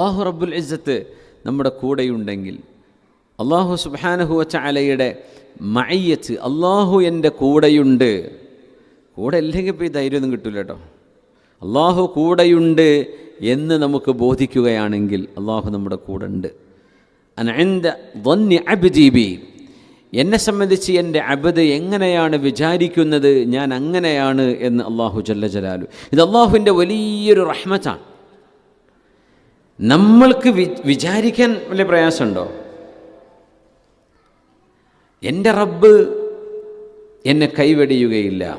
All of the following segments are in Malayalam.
അള്ളാഹു റബ്ബുൽ ഇസ്സത്ത് നമ്മുടെ കൂടെയുണ്ടെങ്കിൽ അള്ളാഹു സുബാനഹുവ ചാലയുടെ മയ്യത്ത് അള്ളാഹു എന്റെ കൂടെയുണ്ട്. കൂടെ അല്ലെങ്കിൽ ഇപ്പോൾ ഈ ധൈര്യമൊന്നും കിട്ടില്ല കേട്ടോ അള്ളാഹു കൂടെയുണ്ട് എന്ന് നമുക്ക് ബോധിക്കുകയാണെങ്കിൽ അള്ളാഹു നമ്മുടെ കൂടെ ഉണ്ട് അബ്ജീബി എന്നെ സംബന്ധിച്ച് എന്റെ അബദ് എങ്ങനെയാണ് വിചാരിക്കുന്നത്? ഞാൻ അങ്ങനെയാണ് എന്ന് അള്ളാഹു ജല്ല ജലാലു. ഇത് അള്ളാഹുവിന്റെ വലിയൊരു റഹ്മത്താണ്. നമ്മൾക്ക് വി വിചാരിക്കാൻ വലിയ പ്രയാസമുണ്ടോ? എന്റെ റബ്ബ് എന്നെ കൈവെടിയുകയില്ല.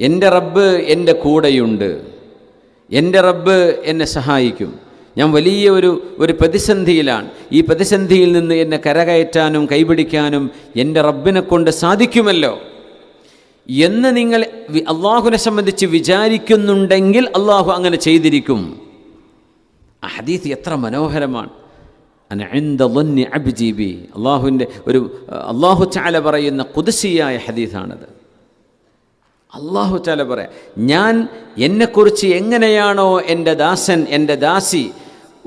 എന്റെ റബ്ബ് എന്റെ കൂടെയുണ്ട്. എന്റെ റബ്ബ് എന്നെ സഹായിക്കും. ഞാൻ വലിയ ഒരു ഒരു പ്രതിസന്ധിയിലാണ്. ഈ പ്രതിസന്ധിയിൽ നിന്ന് എന്നെ കരകയറ്റാനും കൈപിടിക്കാനും എന്റെ റബ്ബിനെ കൊണ്ട് സാധിക്കുമല്ലോ. എന്ന് നിങ്ങൾ അള്ളാഹുവിനെ സംബന്ധിച്ച് വിചാരിക്കുന്നുണ്ടെങ്കിൽ അള്ളാഹു അങ്ങനെ ചെയ്തിരിക്കും. ആ എത്ര മനോഹരമാണ്. അബ്ജീബി അള്ളാഹുവിന്റെ ഒരു അള്ളാഹു ചാല പറയുന്ന കുതിശിയായ ഹദീസാണത്. അള്ളാഹു ചാല പറയാം ഞാൻ എന്നെക്കുറിച്ച് എങ്ങനെയാണോ എന്റെ ദാസൻ എന്റെ ദാസി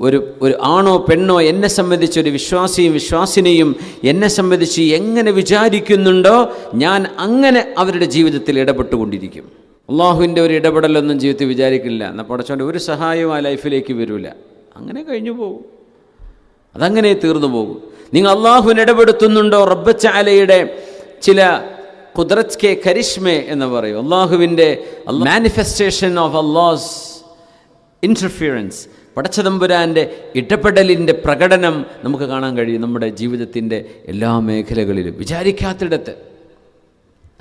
ഒരു ഒരു ആണോ പെണ്ണോ എന്നെ സംബന്ധിച്ച് ഒരു വിശ്വാസിയും വിശ്വാസിനെയും എന്നെ സംബന്ധിച്ച് എങ്ങനെ വിചാരിക്കുന്നുണ്ടോ ഞാൻ അങ്ങനെ അവരുടെ ജീവിതത്തിൽ ഇടപെട്ടുകൊണ്ടിരിക്കും. അള്ളാഹുവിന്റെ ഒരു ഇടപെടലൊന്നും ജീവിതത്തിൽ വിചാരിക്കില്ല. എന്നാൽ പടച്ചോന്റെ ഒരു സഹായവും ആ ലൈഫിലേക്ക് വരില്ല അങ്ങനെ കഴിഞ്ഞു പോകും. അതങ്ങനെ തീർന്നു പോകും. നിങ്ങൾ അള്ളാഹുവിന് ഇടപെടുത്തുന്നുണ്ടോ? റബ്ബച്ചാലയുടെ ചില കുദ്രത് കെ കരിഷ്മെ എന്ന് പറയും. അള്ളാഹുവിന്റെ മാനിഫെസ്റ്റേഷൻ ഓഫ് അള്ളാഹ്സ് ഇന്റർഫിയറൻസ് പടച്ചതമ്പുരാന്റെ ഇടപെടലിന്റെ പ്രകടനം നമുക്ക് കാണാൻ കഴിയും നമ്മുടെ ജീവിതത്തിന്റെ എല്ലാ മേഖലകളിലും. വിചാരിക്കാത്തിടത്ത്.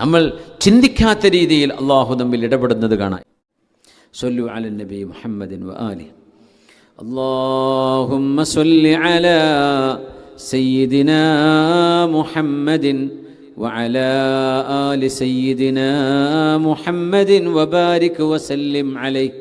നമ്മൾ ചിന്തിക്കാത്ത രീതിയിൽ അള്ളാഹു തമ്മിൽ ഇടപെടുന്നത് കാണാം സൊല്ലു അലൻ നബി മുഹമ്മദിൻ വ ആലി اللهم صل على سيدنا محمد وعلى آل سيدنا محمد وبارك وسلم عليه